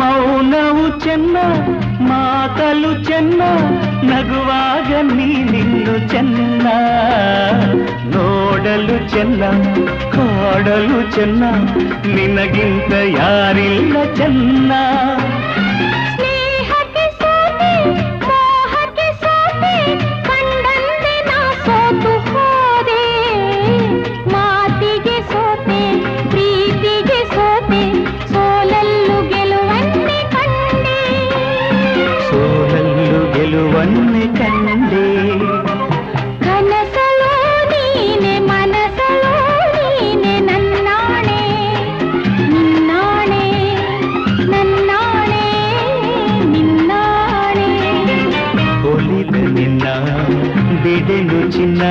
ಮೌನವು ಚೆನ್ನ ಮಾತಲು ಚೆನ್ನ ನಗುವಾಗ ನೀ ನಿಲ್ಲು ಚೆನ್ನ ನೋಡಲು ಚೆನ್ನ ಕಾಡಲು ಚೆನ್ನ ನಿನಗಿಂತ ಯಾರಿಲ್ಲ ಚೆನ್ನ ಕಣ್ಣೆ ಕಂಡೆ ಕನಸಲೋ ನೀನೆ ಮನಸಲೋ ನೀನೆ ನನ್ನಾಣೆ ನಿನ್ನಾಣೆ ನನ್ನಾಣೆ ನಿನ್ನಾಣೆ ಒಲಿದ ನಿನ್ನ ಬಿಡೆನು ಚಿನ್ನ